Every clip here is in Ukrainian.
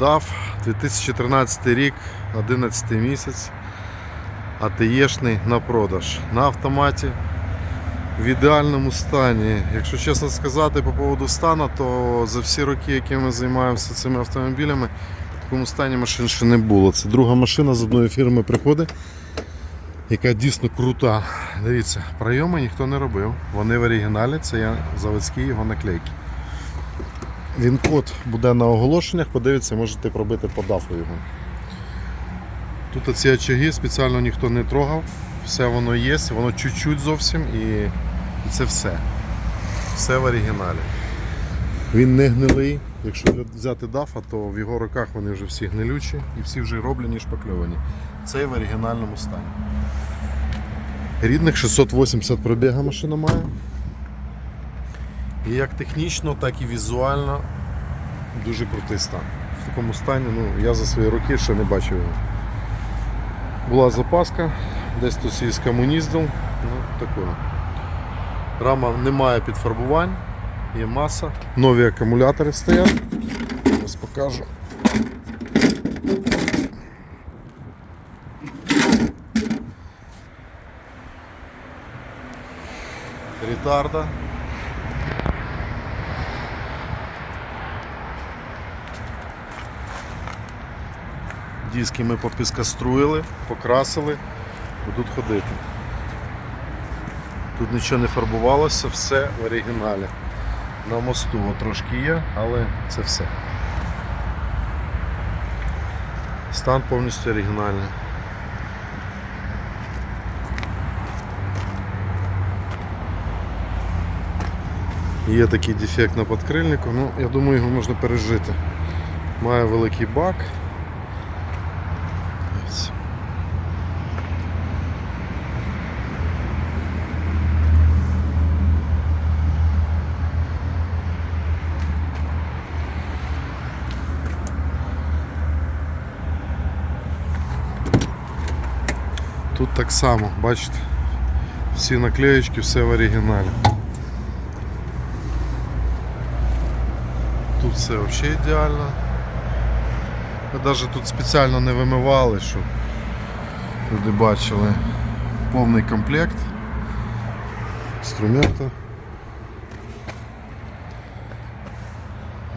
DAF 2013 рік, 11 місяць. АТЄшний на продаж. На автоматі в ідеальному стані. Якщо чесно сказати по поводу стану, то за всі роки, які ми займаємося цими автомобілями, в такому стані машин ще не було. Це друга машина з одної фірми приходить, яка дійсно крута. Дивіться, прийоми ніхто не робив. Вони в оригіналі, це є заводські його наклейки. Він код буде на оголошеннях, подивіться, можете пробити по дафу його. Тут ці очаги спеціально ніхто не трогав, все воно є, воно чуть-чуть зовсім і, це все. Все в оригіналі. Він не гнилий. Якщо взяти дафа, то в його руках вони вже всі гнилючі і всі вже роблені, шпакльовані. Цей в оригінальному стані. Рідних 680 пробіга машина має. І як технічно, так і візуально дуже крутий стан. В такому стані ну, я за свої роки ще не бачив його. Була запаска, десь тут з комуніздом. Ну, такого. Рама не має підфарбувань, є маса. Нові акумулятори стоять. Зараз покажу. Ретарда. Диски ми попіскаструїли, покрасили, будуть ходити. Тут нічого не фарбувалося, все в оригіналі. На мосту трошки є, але це все. Стан повністю оригінальний. Є такий дефект на підкрильнику, ну я думаю його можна пережити. Має великий бак. Тут так само, бачите, всі наклеєчки, все в оригіналі. Тут все взагалі ідеально. Ми навіть тут спеціально не вимивали, щоб люди бачили повний комплект інструмента.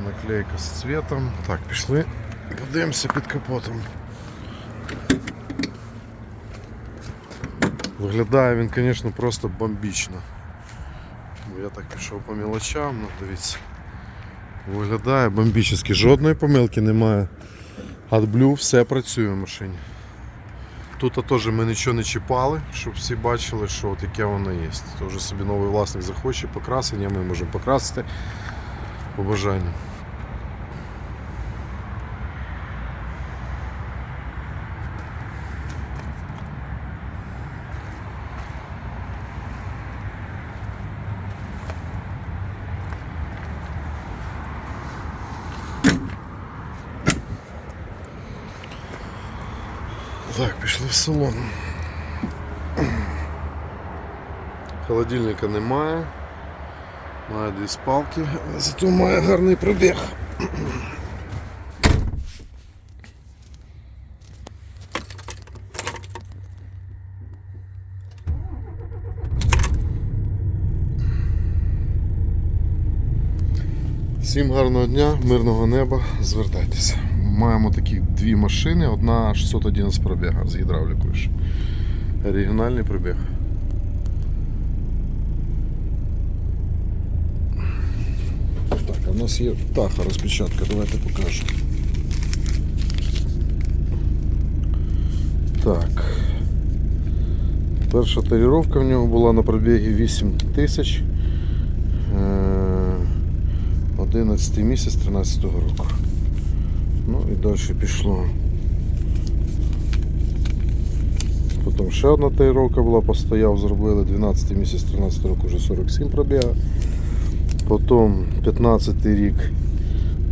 Наклейка з цветом. Так, пішли. Подивимося під капотом. Виглядає він, звісно, просто бомбічно. Я так пішов по мілочам, ну дивіться. Виглядає бомбічно. Жодної помилки немає. AdBlue все працює в машині. Тут теж ми нічого не чіпали, щоб всі бачили, що от яке воно є. То вже собі новий власник захоче покрасення, ми можемо покрасити по бажанню. Так, пішли в салон. Холодильника немає. Має дві спалки, але зато має гарний пробіг. Всім гарного дня, мирного неба, звертайтеся. Маємо такі дві машини, одна 611 пробіга з гідравлікою. ж. Оригінальний пробіг. Так, а в нас є птаха розпечатка, давайте покажу. Так. Перша таріровка в нього була на пробігі 8 тисяч. Е, 11 місяць 13 року. Ну і далі пішло. Потім ще одна таріровка була, постояв, зробили 12 місяць 13 року вже 47 пробіга. Потім 15 рік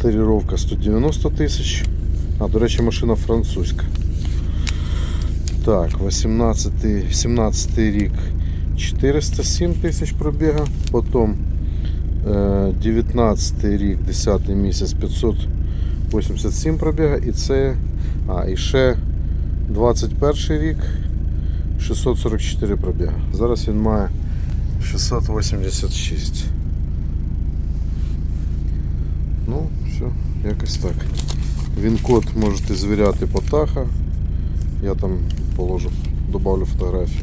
таріровка 190 тисяч. А, до речі, машина французька. Так, 18, 17 рік 407 тисяч пробіга. Потім е, 19 рік, 10 місяць 500 87 пробіга і це. А, і ще 21 рік 644 пробіга. Зараз він має 686. Ну, все, якось так. Він код можете звіряти по таха. Я там положу, добавлю фотографії.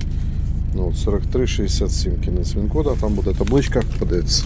Ну, от 4367 кінець він кода, там буде табличка, подивіться.